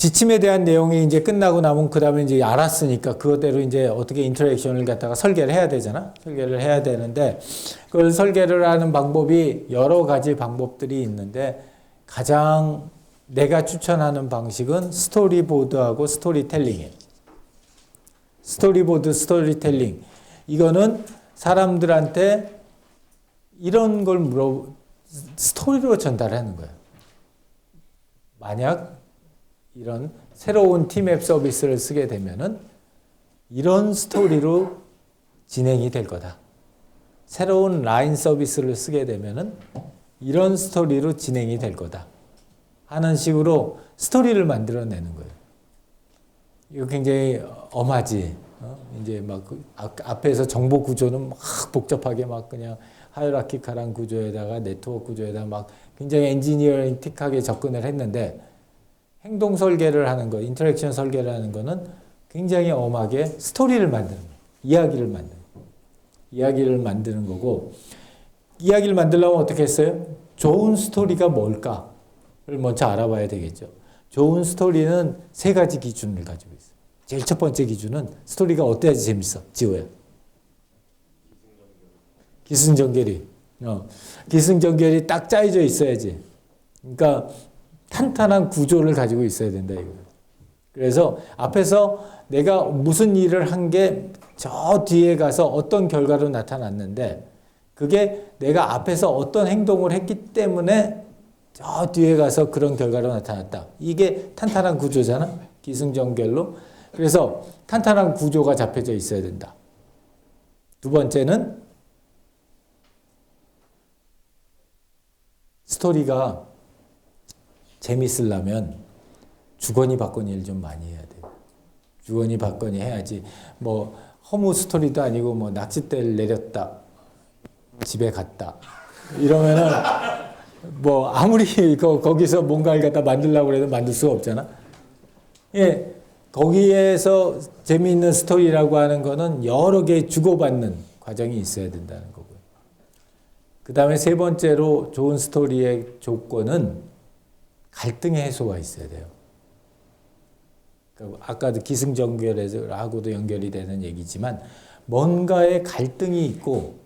지침에 대한 내용이 이제 끝나고 나면 그 다음에 이제 알았으니까 그것대로 이제 어떻게 인터랙션을 갖다가 설계를 해야 되잖아. 설계를 해야 되는데 그걸 설계를 하는 방법이 여러 가지 방법들이 있는데 가장 내가 추천하는 방식은 스토리보드하고 스토리텔링이에요. 스토리보드, 스토리텔링. 이거는 사람들한테 이런 걸 물어, 스토리로 전달하는 거예요. 만약 이런 새로운 팀앱 서비스를 쓰게 되면은 이런 스토리로 진행이 될 거다. 새로운 라인 서비스를 쓰게 되면은 이런 스토리로 진행이 될 거다. 하는 식으로 스토리를 만들어내는 거예요. 이거 굉장히 엄하지. 어? 이제 막 그 앞에서 정보 구조는 막 복잡하게 막 그냥 하이라키칼한 구조에다가 네트워크 구조에다가 막 굉장히 엔지니어링틱하게 접근을 했는데 행동 설계를 하는 거, 인터랙션 설계를 하는 거는 굉장히 엄하게 스토리를 만드는 거예요. 이야기를 만드는 거예요. 이야기를 만드는 거고 이야기를 만들려면 어떻게 했어요? 좋은 스토리가 뭘까를 먼저 알아봐야 되겠죠. 좋은 스토리는 세 가지 기준을 가지고 있어요. 제일 첫 번째 기준은 스토리가 어때야지 재밌어, 지호야. 기승전결이. 어, 기승전결이 딱 짜여져 있어야지. 그러니까 탄탄한 구조를 가지고 있어야 된다 이거. 그래서 앞에서 내가 무슨 일을 한 게 저 뒤에 가서 어떤 결과로 나타났는데 그게 내가 앞에서 어떤 행동을 했기 때문에 저 뒤에 가서 그런 결과로 나타났다. 이게 탄탄한 구조잖아. 기승전결로. 그래서 탄탄한 구조가 잡혀져 있어야 된다. 두 번째는 스토리가 재밌으려면 주거니 받거니 를좀 많이 해야 돼요. 주거니 받거니 해야지. 뭐 허무 스토리도 아니고 뭐 낚싯대를 내렸다. 집에 갔다. 이러면은 뭐 아무리 거, 거기서 뭔가를 갖다 만들려고 해도 만들 수가 없잖아. 예. 거기에서 재미있는 스토리라고 하는 거는 여러 개 주고받는 과정이 있어야 된다는 거고요. 그 다음에 세 번째로 좋은 스토리의 조건은 갈등의 해소가 있어야 돼요. 그러니까 아까도 기승전결하고도 연결이 되는 얘기지만 뭔가의 갈등이 있고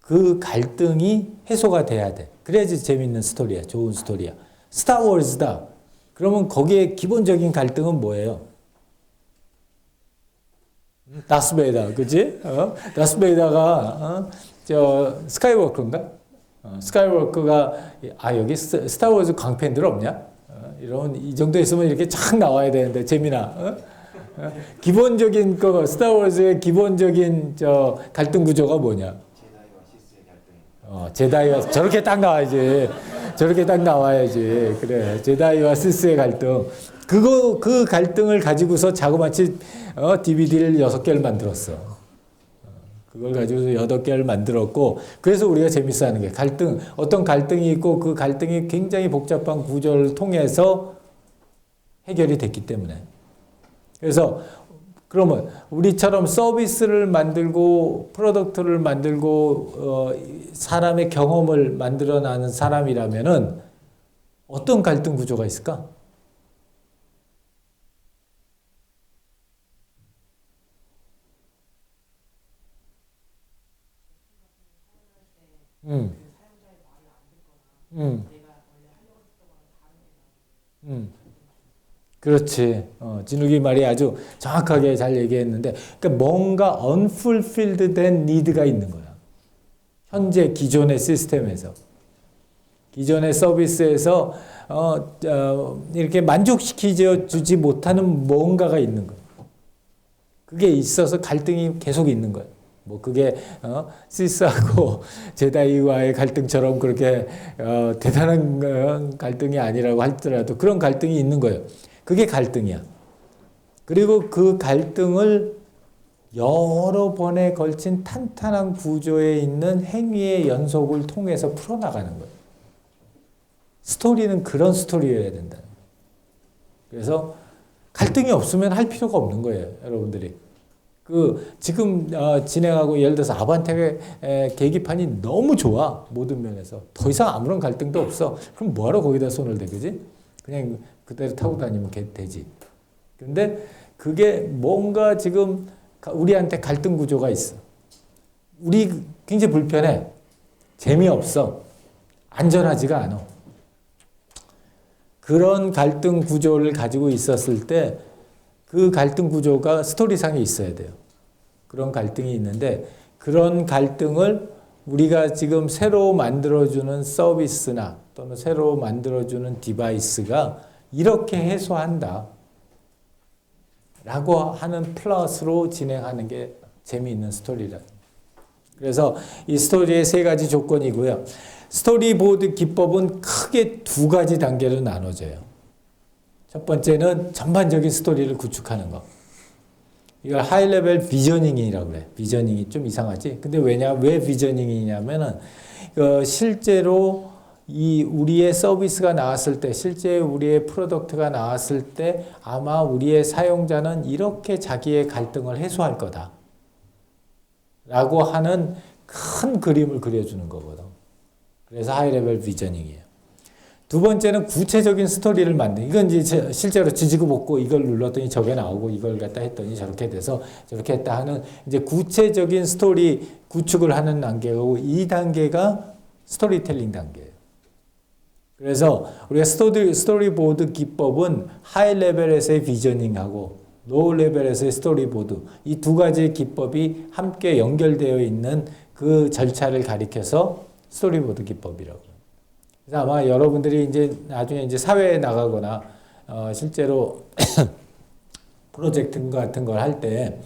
그 갈등이 해소가 돼야 돼. 그래야지 재밌는 스토리야. 좋은 스토리야. 스타워즈다. 그러면 거기에 기본적인 갈등은 뭐예요? 다스베이다, 그지? 어? 다스베이다가 어? 저 스카이워크인가? 어, 스카이워크가 아 여기 스, 타워즈 광팬들 없냐? 어, 이런 이 정도 있으면 이렇게 쫙 나와야 되는데 재미나. 어? 어? 기본적인 그 스타워즈의 기본적인 저 갈등 구조가 뭐냐? 어, 제다이와 저렇게 딱 나와야지. 저렇게 딱 나와야지. 그래. 제다이와 시스의 갈등. 그거 그 갈등을 가지고서 자그마치 어, DVD를 여섯 개를 만들었어. 그걸 가지고 여덟 개를 만들었고 그래서 우리가 재밌어 하는 게 갈등 어떤 갈등이 있고 그 갈등이 굉장히 복잡한 구조를 통해서 해결이 됐기 때문에 그래서 그러면 우리처럼 서비스를 만들고 프로덕트를 만들고 어, 사람의 경험을 만들어 나는 사람이라면은 어떤 갈등 구조가 있을까? 그렇지. 어, 진욱이 말이 아주 정확하게 잘 얘기했는데, 그러니까 뭔가 unfulfilled 된 니드가 있는 거야. 현재 기존의 시스템에서. 기존의 서비스에서, 어, 어, 이렇게 만족시키지 못하는 뭔가가 있는 거야. 그게 있어서 갈등이 계속 있는 거야. 뭐 그게 어, 시스하고 제다이와의 갈등처럼 그렇게 어, 대단한 어, 갈등이 아니라고 할지라도 그런 갈등이 있는 거예요. 그게 갈등이야. 그리고 그 갈등을 여러 번에 걸친 탄탄한 구조에 있는 행위의 연속을 통해서 풀어나가는 거예요. 스토리는 그런 스토리여야 된다. 그래서 갈등이 없으면 할 필요가 없는 거예요, 여러분들이. 그 지금 어, 진행하고 예를 들어서 아반떼 계기판이 너무 좋아 모든 면에서 더 이상 아무런 갈등도 없어. 그럼 뭐하러 거기다 손을 대, 그지? 그냥 그대로 타고 다니면 게- 되지. 근데 그게 뭔가 지금 가- 우리한테 갈등 구조가 있어. 우리 굉장히 불편해. 재미없어. 안전하지가 않아. 그런 갈등 구조를 가지고 있었을 때 그 갈등 구조가 스토리상에 있어야 돼요. 그런 갈등이 있는데 그런 갈등을 우리가 지금 새로 만들어주는 서비스나 또는 새로 만들어주는 디바이스가 이렇게 해소한다. 라고 하는 플러스로 진행하는 게 재미있는 스토리라. 그래서 이 스토리의 세 가지 조건이고요. 스토리보드 기법은 크게 두 가지 단계로 나눠져요. 첫 번째는 전반적인 스토리를 구축하는 거. 이걸 하이레벨 비저닝이라고 그래. 비저닝이 좀 이상하지? 근데 왜냐? 왜 비저닝이냐면은 그 실제로 이 우리의 서비스가 나왔을 때, 실제 우리의 프로덕트가 나왔을 때 아마 우리의 사용자는 이렇게 자기의 갈등을 해소할 거다. 라고 하는 큰 그림을 그려주는 거거든. 그래서 하이레벨 비저닝이에요. 두 번째는 구체적인 스토리를 만든. 이건 이제 제- 실제로 지지고 볶고 이걸 눌렀더니 저게 나오고 이걸 갖다 했더니 저렇게 돼서 저렇게 했다 하는 이제 구체적인 스토리 구축을 하는 단계고 이 단계가 스토리텔링 단계예요. 그래서 우리가 스토리, 스토리보드 기법은 하이 레벨에서의 비저닝하고 로우 레벨에서의 스토리보드 이 두 가지 기법이 함께 연결되어 있는 그 절차를 가리켜서 스토리보드 기법이라고. 그래서 아마 여러분들이 이제 나중에 이제 사회에 나가거나 어 실제로 프로젝트 같은 걸 할 때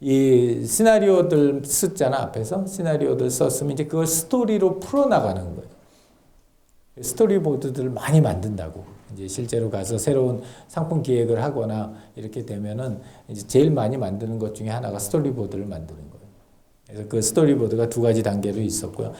이 시나리오들 쓰잖아 앞에서 시나리오들 썼으면 이제 그걸 스토리로 풀어 나가는 거예요. 스토리보드들을 많이 만든다고. 이제 실제로 가서 새로운 상품 기획을 하거나 이렇게 되면은 이제 제일 많이 만드는 것 중에 하나가 스토리보드를 만드는 거예요. 그래서 그 스토리보드가 두 가지 단계로 있었고요.